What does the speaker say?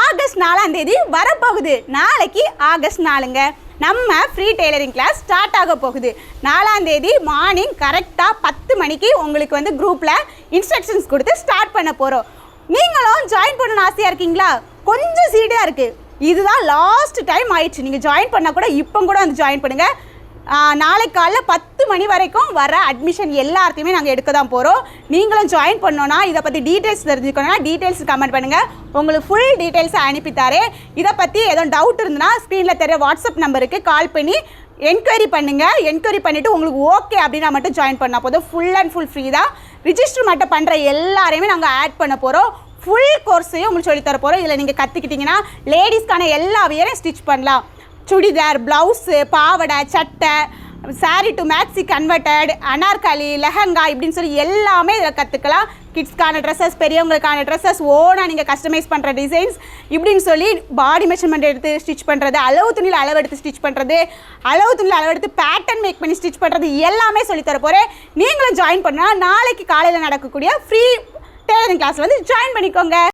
August நாலாம் தேதி வரப்போகுது. நாளைக்கு ஆகஸ்ட் நாலுங்க நம்ம ஃப்ரீ டெய்லரிங் கிளாஸ் ஸ்டார்ட் ஆக போகுது. நாலாம் தேதி மார்னிங் கரெக்டாக பத்து மணிக்கு உங்களுக்கு வந்து குரூப்பில் இன்ஸ்ட்ரக்ஷன்ஸ் கொடுத்து ஸ்டார்ட் பண்ண போகிறோம் நீங்களும் ஜாயின் பண்ணணும்னு ஆசையாக இருக்கீங்களா? கொஞ்சம் சீடாக இருக்குது இதுதான் லாஸ்ட் டைம் ஆயிடுச்சு. நீங்கள் ஜாயின் பண்ணால் கூட இப்போ கூட வந்து ஜாயின் பண்ணுங்கள் நாளைக்கு காலைல பத்து மணி வரைக்கும் வர அட்மிஷன் எல்லாத்தையுமே நாங்கள் எடுக்க தான் போகிறோம் நீங்களும் ஜாயின் பண்ணோன்னா இதை பற்றி டீட்டெயில்ஸ் தெரிஞ்சுக்கணும்னா டீட்டெயில்ஸ் கமெண்ட் பண்ணுங்கள் உங்களுக்கு ஃபுல் டீட்டெயில்ஸை அனுப்பித்தாரேன் இதை பற்றி ஏதோ டவுட் இருந்ததுன்னா ஸ்க்ரீனில் தெரிய வாட்ஸ்அப் நம்பருக்கு கால் பண்ணி என்கொயரி பண்ணுங்கள் என்கொயரி பண்ணிவிட்டு உங்களுக்கு ஓகே அப்படின்னா மட்டும் ஜாயின் பண்ணால் போதும். ஃபுல் அண்ட் ஃபுல் ஃப்ரீ தான். ரிஜிஸ்டர் மட்டும் பண்ணுற எல்லாரையுமே நாங்கள் ஆட் பண்ண போகிறோம் ஃபுல் கோர்ஸையும் உங்களுக்கு சொல்லித்தர போகிறோம் இதில் நீங்கள் கற்றுக்கிட்டிங்கன்னா லேடிஸ்க்கான எல்லா வியரையும் ஸ்டிச் பண்ணலாம். சுடிதார் ப்ளவுஸு பாவாடை சட்டை sari to maxi converted anarkali lehenga இப்படின்னு சொல்லி எல்லாமே இதில் கற்றுக்கலாம் கிட்ஸ்க்கான ட்ரெஸ்ஸஸ் பெரியவங்களுக்கான ட்ரெஸ்ஸஸ் ஓனாக நீங்கள் கஸ்டமைஸ் பண்ணுற டிசைன்ஸ் இப்படின்னு சொல்லி பாடி மெஷர்மெண்ட் எடுத்து ஸ்டிச் பண்ணுறது அளவு துணியில் அளவு எடுத்து ஸ்டிச் பண்ணுறது அளவு துணியில் அளவு எடுத்து பேட்டர்ன் மேக் பண்ணி ஸ்டிச் பண்ணுறது எல்லாமே சொல்லித்தர போகிறேன் நீங்களும் ஜாயின் பண்ணால் நாளைக்கு காலையில் நடக்கக்கூடிய ஃப்ரீ டெய்லரிங் கிளாஸ் வந்து ஜாயின் பண்ணிக்கோங்க.